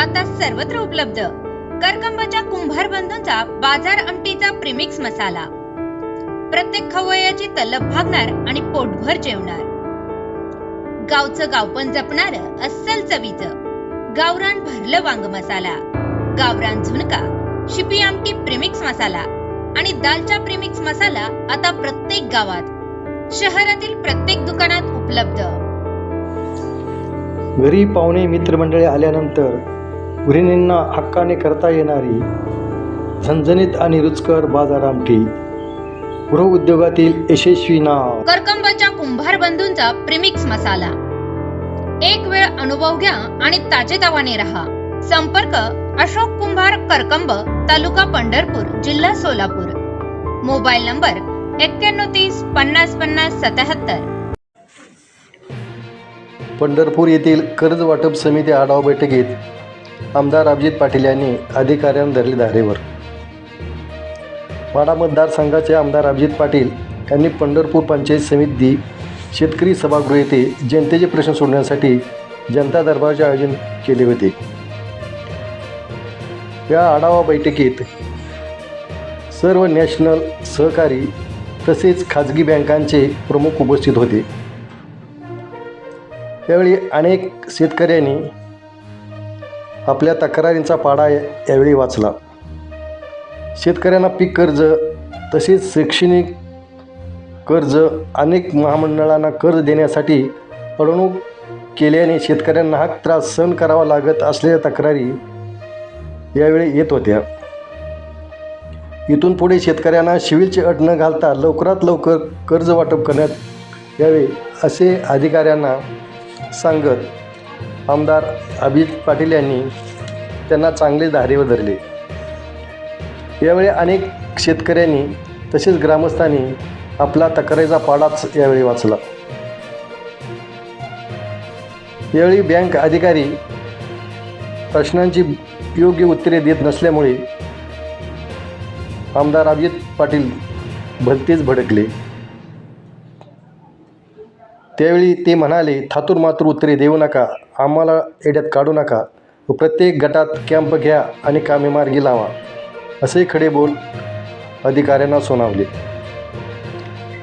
आता सर्वत्र उपलब्ध. करकंबाच्या कुंभार बंधूंचा बाजार आमटीचा प्रिमिक्स मसाला. प्रत्येक खवय्याची तलब भागणार आणि पोटभर जेवणार. गावचं गावपण जपणार अस्सल चवीचं. गावरान भरलं वांग मसाला. गावरान झुणका शिपी आमटी प्रिमिक्स मसाला. आणि दालचा प्रिमिक्स मसाला आता प्रत्येक गावात. शहरातील प्रत्येक दुकानात उपलब्ध. घरी पाहुणे मित्रमंडळी आल्यानंतर गृहिणींना हक्काने करता येणारी झणझणीत आणि रुचकर बाजार आमटी गृहउद्योगातील यशस्वी नाव. करकंबाच्या कुंभार बंधूंचा प्रीमिक्स मसाला. एक वेळ अनुभव घ्या आणि ताजेतवाने राहा. संपर्क अशोक कुंभार करकंब तालुका पंढरपूर जिल्हा सोलापूर. मोबाईल नंबर एक्क्याण्णव तीस पन्नास पन्नास सत्याहत्तर. पंढरपूर येथील कर्ज वाटप समिती आढावा बैठकीत आमदार अभिजित पाटील यांनी अधिकाऱ्यांना धरले धारेवर. वाडा मतदारसंघाचे आमदार अभिजित पाटील यांनी पंढरपूर पंचायत समिती शेतकरी सभागृह येथे जनतेचे प्रश्न सोडण्यासाठी जनता दरबाराचे आयोजन केले होते. या आढावा बैठकीत सर्व नॅशनल सहकारी तसेच खाजगी बँकांचे प्रमुख उपस्थित होते. त्यावेळी अनेक शेतकऱ्यांनी आपल्या तक्रारींचा पाडा यावेळी वाचला. शेतकऱ्यांना पीक कर्ज तसेच शैक्षणिक कर्ज अनेक महामंडळांना कर्ज देण्यासाठी अडवणूक केल्याने शेतकऱ्यांना हा त्रास सहन करावा लागत असलेल्या तक्रारी यावेळी येत होत्या. इथून पुढे शेतकऱ्यांना शिविलची अट न घालता लवकरात लवकर कर्ज वाटप करण्यात यावे असे अधिकाऱ्यांना सांगत आमदार अभिजित पाटील यांनी त्यांना चांगले धारेवर धरले यावेळी अनेक शेतकऱ्यांनी तसेच ग्रामस्थांनी आपला तक्रारीचा पाडाच यावेळी वाचला. यावेळी बँक अधिकारी प्रश्नांची योग्य उत्तरे देत नसल्यामुळे आमदार अभिजित पाटील भलतेच भडकले. त्यावेळी ते म्हणाले थातूर मातूर उत्तरे देऊ नका आम्हाला एड्यात काढू नका. व प्रत्येक गटात कॅम्प घ्या आणि कामे मार्गी लावा. असे खडे बोल अधिकाऱ्यांना सुनावले.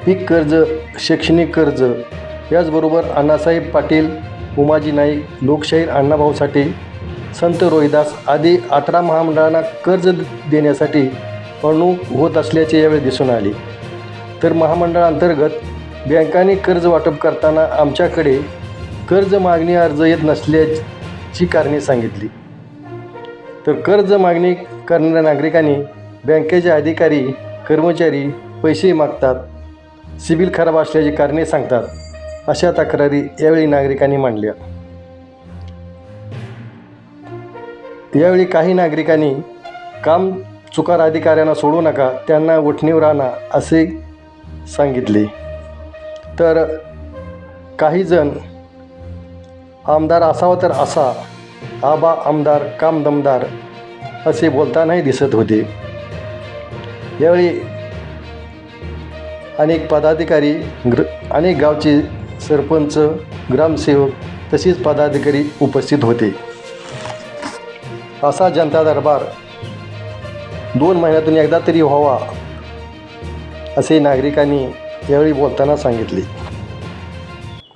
पीक कर्ज शैक्षणिक कर्ज याचबरोबर अण्णासाहेब पाटील उमाजी नाईक लोकशाहीर अण्णाभाऊ साठे संत रोहिदास आदी अठरा महामंडळांना कर्ज देण्यासाठी अणू होत असल्याचे यावेळी दिसून आले. तर महामंडळांतर्गत बँकांनी कर्ज वाटप करताना आमच्याकडे कर्ज मागणी अर्ज येत नसल्याची कारणे सांगितली. तर कर्ज मागणी करणाऱ्या नागरिकांनी बँकेचे अधिकारी कर्मचारी पैसे मागतात. सिबिल खराब असल्याची कारणे सांगतात. अशा तक्रारी यावेळी नागरिकांनी मांडल्या. यावेळी काही नागरिकांनी काम चुकार अधिकाऱ्यांना सोडू नका त्यांना उठणीवर आणा असे सांगितले. तर काही जण आमदार असावा तर असा आबा आमदार काम दमदार असे बोलतानाही दिसत होते. यावेळी अनेक पदाधिकारी ग्र अनेक गावचे सरपंच ग्रामसेवक तसेच पदाधिकारी उपस्थित होते. असा जनता दरबार दोन महिन्यातून एकदा तरी व्हावा असे नागरिकांनी यावेळी बोलताना सांगितली.